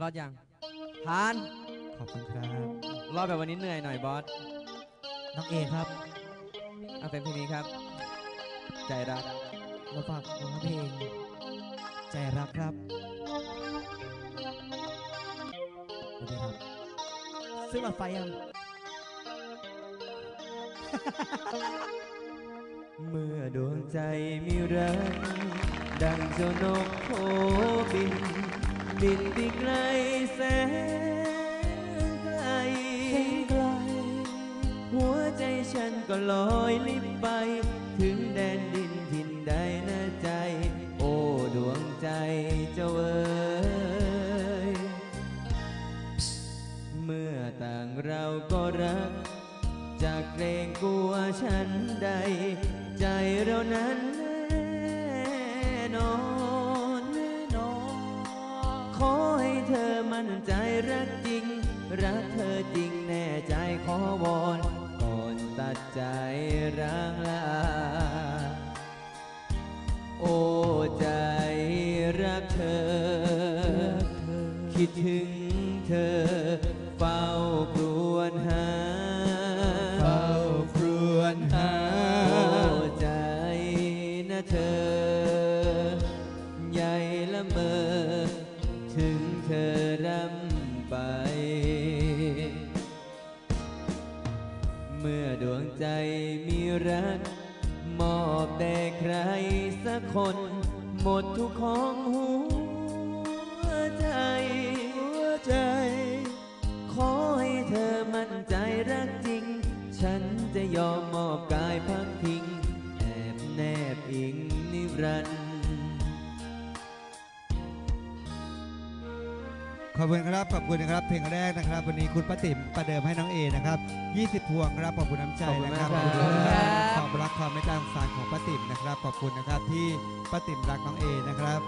รอดยังผ่านขอบคุณครับรอดแบบวันนี้เหนื่อยหน่อยบอสน้องเอครับเอาเป็นเพลงนี้ครับ ใจรักเราฝากผลงานเพลง ใจรักครับสวัสดีครับ ซื้อหลอดไฟยังเมื่อดวงใจมีรัก ดังเจ้านกโผบิน บินไปไกลแสนไกล หัวใจฉันก็ลอยลิบไป ถึงแดนดินถิ่นใดนะใจ โอ้ดวงใจเจ้าเอ๋ยเมื่อต่างเราก็รัก จากเกรงกลัวฉันใด ใจเรานั้น มั่นใจรักจริง รักเธอจริงแน่ใจขอวอนก่อนตัดใจร้างลา โอ้ใจรักเธอ คิดถึงเธอ เฝ้าครวญหาเฝ้าครวญหา โอ้ใจนะเธอ ใหญ่ละเมอถึง เธอรำไป เมื่อดวงใจมีรัก มอบแต่ใครสักคน หมดทุกของหัวใจหัวใจ ขอให้เธอมั่นใจรักจริง ฉันจะยอมมอบกายพักพิงแอบแนบอิงนิรันดร์ ขอบคุณครับขอบคุณนะครับ เพลงแรกนะครับ วันนี้คุณป้าติ๋มประเดิมให้น้องเอนะครับ20 พวงครับขอบคุณน้ำใจนะครับขอบคุณมากครับความรักความเมตตาสงสารของป้าติ๋มนะครับขอบคุณนะครับที่ป้าติ๋มรักน้องเอนะครับ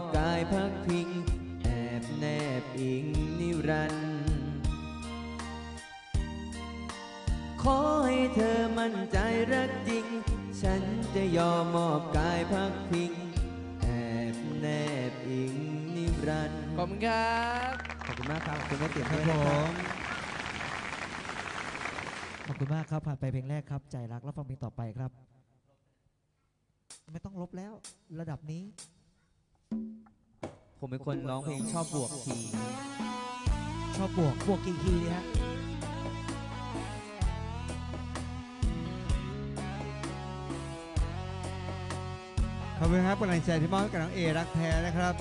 อมมอบกายพักพิง แอบแนบอิงนิรันดร์ขอให้เธอมั่นใจรักจริง ฉันจะยอมมอบกายพักพิง แอบแนบอิงนิรันดร์ขอบคุณครับ ขอบคุณมากครับ ขอบคุณแม่เตี๋ยครับด้วยผนะครับมขอบคุณมากครับ ผ่านไปเพลงแรกครับ ใจรักแล้วฟังเพลงต่อไปครับ ไม่ต้องลบแล้ว ระดับนี้ ผมเป็นคนร้องเพลงชอบบวกทีย์ชอบบวกบวกกี่คีย์ดีฮะขอบคุณครับกำลังใจที่มอบให้กับน้องเอรักแท้นะครับ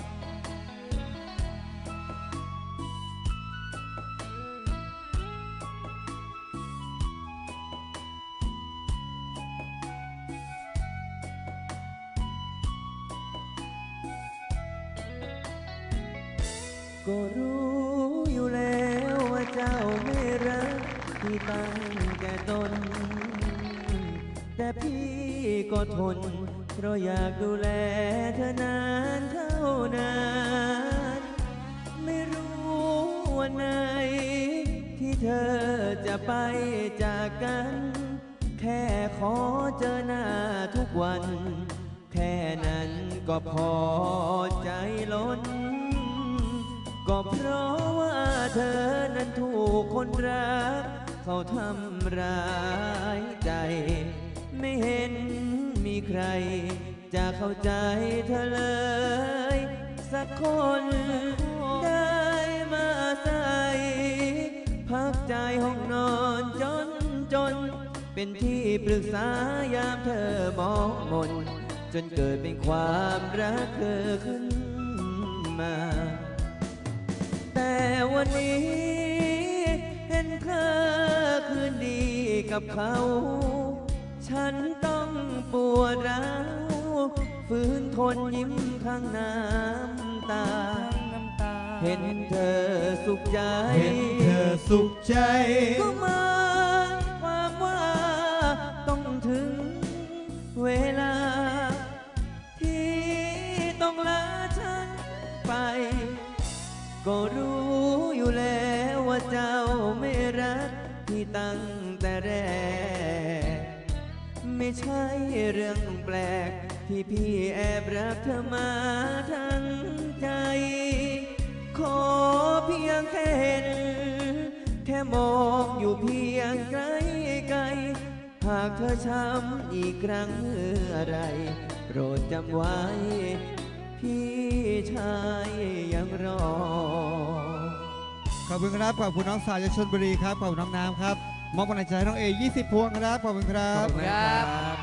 ก็รู้อยู่แล้วว่าเจ้าไม่รักที่ตั้งแก่ตนแต่พี่ก็ทน เพราะอยากดูแลเธอนานเท่านาน ไม่รู้วันไหน ที่เธอจะไปจากกัน แค่ขอเจอหน้าทุกวัน แค่นั้นก็พอใจล้น ก็เพราะว่าเธอนั้นถูกคนรัก เขาทำร้ายใจ ไม่เห็นมีใคร จะเข้าใจเธอเลย สักคนได้มาอาศัยพักใจห้องนอนจนจน เป็นที่ปรึกษายามเธอมองมน จนเกิดเป็นความรักเธอขึ้นมา วันนี้ เห็นเธอคืนดีกับเขา ฉันต้องปวดร้าวฝืนทนยิ้มข้างน้ำตา เห็นเธอสุขใจ เห็นเธอสุขใจ ก็มาความว่าต้องถึงเวลา ตั้งแต่แรก ไม่ใช่เรื่องแปลก ที่พี่แอบรักเธอมาทั้งใจ ขอเพียงแค่เห็น แค่มองอยู่เพียงไกลไกลหากเธอช้ำอีกครั้งเมื่อไรโปรดจำไว้ พี่ชายยังรอ ขอบคุณครับ ขอบคุณน้องสาวจากชลบุรีครับ ขอบคุณน้องน้ำครับ มอบกำลังใจให้น้องเอ 20 พวงครับ ขอบคุณครับครับ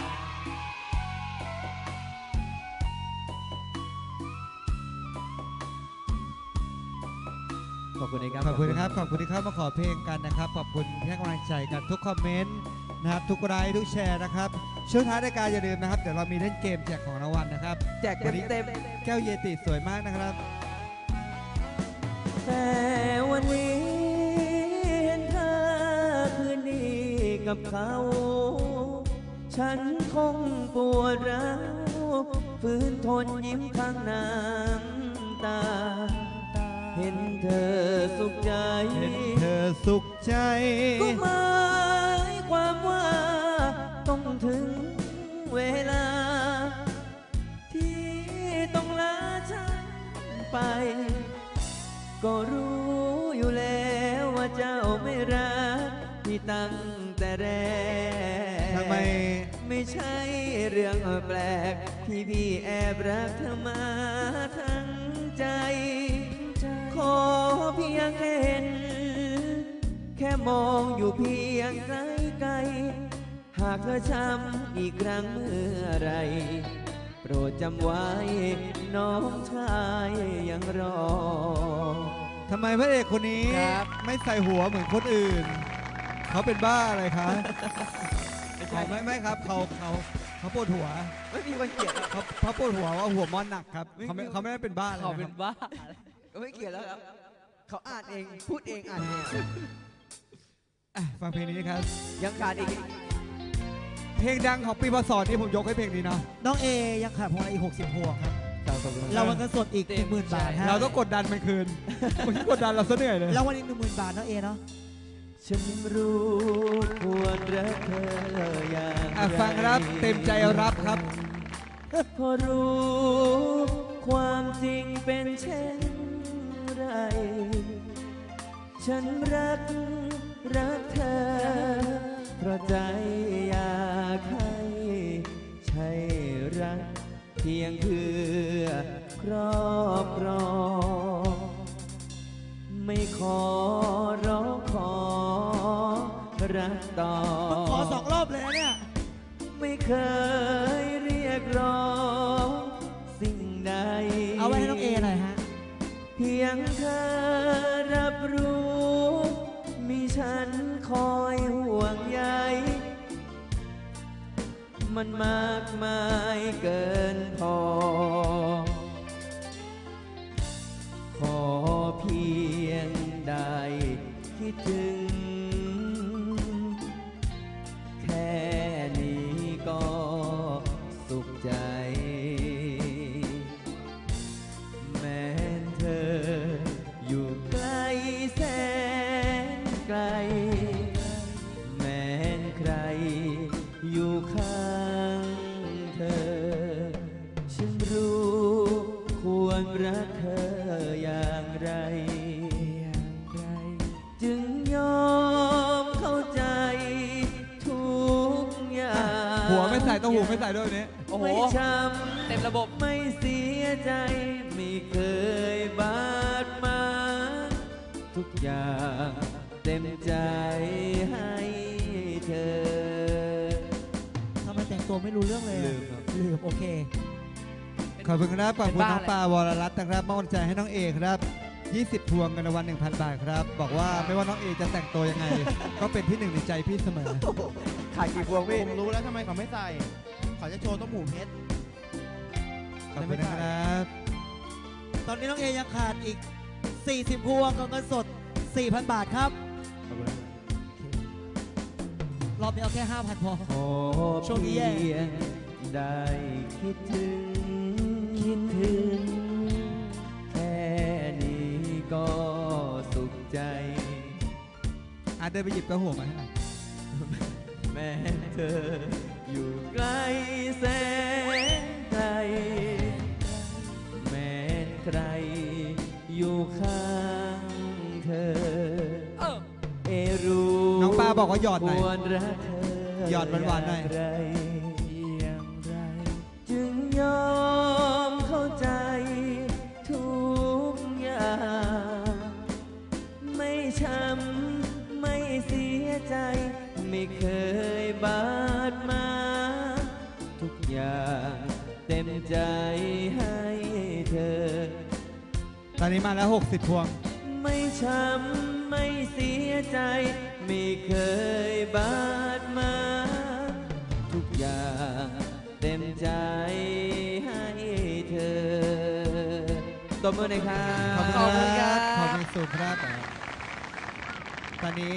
ขอบคุณนะครับ ขอบคุณนะครับ ขอบคุณที่เข้ามาขอเพลงกันนะครับ ขอบคุณที่ให้กำลังใจกันทุกคอมเมนต์นะครับ ทุกไลค์ทุกแชร์นะครับ ช่วงท้ายรายการอย่าลืมนะครับ เดี๋ยวเรามีเล่นเกมแจกของรางวัลนะครับแจกเต็มเต็มแก้วเยติสวยมากนะครับๆ แต่วันนี้เห็นเธอคืนดีกับเขา ฉันคงปวดร้าวฝืนทนยิ้มข้างน้ำตา เห็นเธอสุขใจ เห็นเธอสุขใจ ก็หมา ไม่รักที่ตั้งแต่แรกทำไม ไม่ใช่เรื่องแปลก ที่พี่แอบรักเธอมาทั้งใจ ขอเพียงแค่เห็น แค่มองอยู่เพียงไกลๆหากเธอช้ำอีกครั้งเมื่อไร โปรดจำไว้น้องชายยังรอ ทำไมพระเอกคนนี้ครับ ไม่ใส่หัวเหมือนคนอื่น เขาเป็นบ้าอะไรคะไม่อ๋อไม่ไม่ครับเขาเขาเขาปวดหัวไม่มีวันเกลียดแล้วเขาเขาปวดหัวว่าหัวมอนหนักครับไม่เขาไม่ไม่เขาไม่ได้เป็นบ้าอะไรเขานะเป็คนรับบ้า ไม่เกลียดแล้วครับ เขาอ่านเองพูดเองอ่านเองอะฟังเพลงนี้ครับ ยังขาดอีกเพลงดังของปีพศนี่ผมยกให้เพลงนี้เนาะน้องเอยังขาดพวงมาลัยอีก60พวงครับ เรารางวัลเงินสดอีก10,000บาทฮะเราต้องกดดันมันคืนเมื่อกี้กดดันเราซะเหนื่อยเลยรางวัลอีก10,000บาทน้องเอเนาะฉันรู้ควรรักเธออย่างอะไรฟังครับเต็มใจรับครับพอรู้ความจริงเป็นเช่นไร ฉันรักรักเธอ เพราะใจอยากให้ใช่รักเพียงเพื่อครอบครองไม่ขอร้องขอรักต่อมึงขอสองรอบเลยนะเนี่ย ไม่เคยเรียกร้องสิ่งใด เอาไว้ให้น้องเอหน่อยฮะ เพียงเธอรับรู้ มีฉันคอยห่วงใยมันมากมายเกิน ได้คิดถึง แค่นี้ก็สุขใจ แม้นเธออยู่ไกลแสนไกล แม้นใครอยู่ข้างเธอ ฉันรู้ควรรักเธอ หัวไม่ใส่ต้องหูไม่ใส่ด้วยวันนี้ โอ้โห ไม่ช้ำเต็มระบบไม่เสียใจ ไม่เคยบาดหมางทุกอย่างเต็มใจให้เธอตัวไม่รู้เรื่องเลยอะลืมครับ ลืม โอเค ขอบคุณครับขอบคุณเป็นบ้าน้องปลาวรรัตน์นะครับมอบกำลังใจให้น้องเอครับ 20 พวงเงินรางวัล1,000 บาทครับ บอกว่าไม่ว่าน้องเอจะแต่งตัวยังไง ก็เป็นที่หนึ่งในใจพี่เสมอ ขายกี่พวงพี่ผมรู้แล้วทำไมเขาไม่ใส่เขาจะโชว์ต้มหูเพชรขอบคุณนะครับ ตอนนี้น้องเอยังขาดอีก 40 พวงกับเงินสด 4,000 บาทครับรอบนี้เอาแค่ 5,000 พอขอช่วงนี้แย่เพียงได้คิดถึง คิดถึง แค่นี้ก็สุขใจอาเดินไปหยิบกระหัวมาให้หน่อย แม้เธออยู่ไกลแสนไกลแม้ใครอยู่ข้างเธอ เอรู้น้องปลาบอกว่าหยอดหน่อยควรรักเธอหยอดหวานๆหน่อยางไรอย่างไรจึงยอม ไม่เคยบาดหมางทุกอย่างเต็มใจให้เธอ ตอนนี้มาแล้ว 60 พวง ไม่ช้ำไม่เสียใจ ไม่เคยบาดหมางทุกอย่างเต็มใจให้เธอตบมือหน่อยครับ ขอบคุณครับ ขอบคุณสูงครับตอนนี้